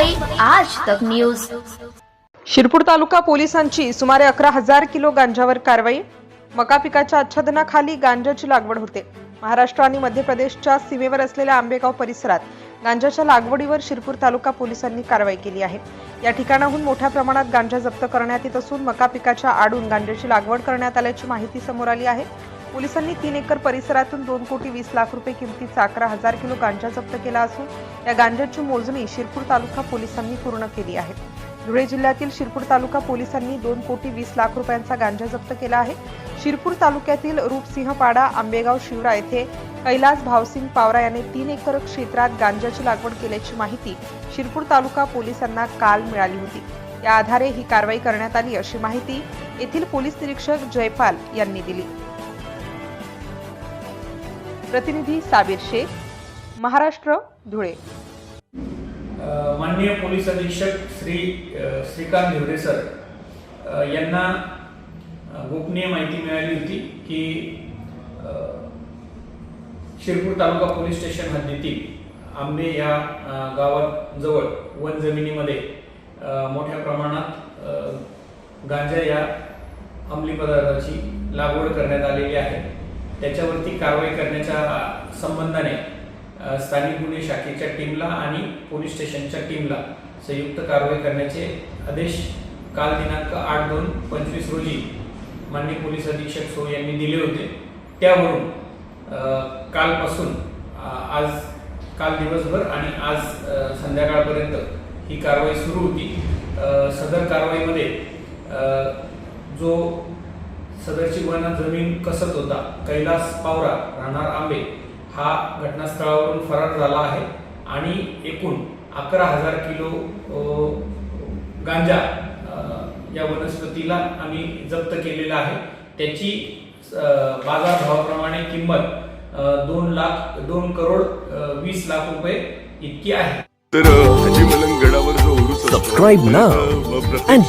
आज तक न्यूज. शिरपूर तालुका पोलिसांची सुमारे अकरा हजार किलो गांजावर कारवाई. मका पिकाच्या आच्छादनाखाली गांजाची लागवड होते. महाराष्ट्र आणि मध्य प्रदेशच्या सीमेवर असलेल्या आंबेगाव परिसरात गांजाच्या लागवडीवर शिरपूर तालुका पोलिसांनी कारवाई केली आहे. या ठिकाणाहून मोठ्या प्रमाणात गांजा जप्त करण्यात येत असून मका पिकाच्या आडून गांजाची लागवड करण्यात आल्याची माहिती समोर आली आहे. पोलिसांनी तीन एकर परिसरातून दोन कोटी वीस लाख रुपये किमतीचा अकरा हजार किलो गांजा जप्त केला असून या गांजाची मोजणी शिरपूर तालुका पोलिसांनी पूर्ण केली आहे. धुळे जिल्ह्यातील शिरपूर तालुका पोलिसांनी दोन कोटी वीस लाख रुपयांचा गांजा जप्त केला आहे. शिरपूर तालुक्यातील रूपसिंहपाडा आंबेगाव शिवरा येथे कैलास भावसिंग पावरा याने तीन एकर क्षेत्रात गांजाची लागवड केल्याची माहिती शिरपूर तालुका पोलिसांना काल मिळाली होती. या आधारे ही कारवाई करण्यात आली अशी माहिती येथील पोलीस निरीक्षक जयपाल यांनी दिली. प्रतिनिधी साबीर शेख महाराष्ट्र धुळे. माननीय पोलीस अधीक्षक श्री श्रीकांत हिवरे सर यांना गोपनीय माहिती मिळाली होती की शिरपूर तालुका पोलीस स्टेशन हद्दीतील आंबे या गावाजवळ वन जमिनीमध्ये मोठ्या प्रमाणात गांजा या अंमली पदार्थाची लागवड करण्यात आलेली आहे. त्याच्यावरती कारवाई करण्याच्या संबंधाने स्थानिक गुन्हे शाखेच्या टीमला आणि पोलीस स्टेशनच्या टीमला संयुक्त कारवाई करण्याचे आदेश काल दिनांक आठ दोन पंचवीस रोजी माननीय पोलीस अधीक्षक सो यांनी दिले होते. त्यावरून कालपासून आज काल दिवसभर आणि आज संध्याकाळपर्यंत ही कारवाई सुरू होती. सदर कारवाईमध्ये जो सदरची वन जमीन कसत होता. कैलास पावरा राहणार आंबे. हा घटनास्थळावरून फरार झाला आहे. आणि एकूण अकरा हजार किलो गांजा या वनस्पतीला आम्ही जप्त केलेला आहे. त्याची बाजारभावाप्रमाणे किंमत दोन लाख दोन करोड वीस लाख रुपये इतकी आहे. तर हजी मलंगडावर जो उरूस असतो, Subscribe now अ, व प्रत्यक्ष, and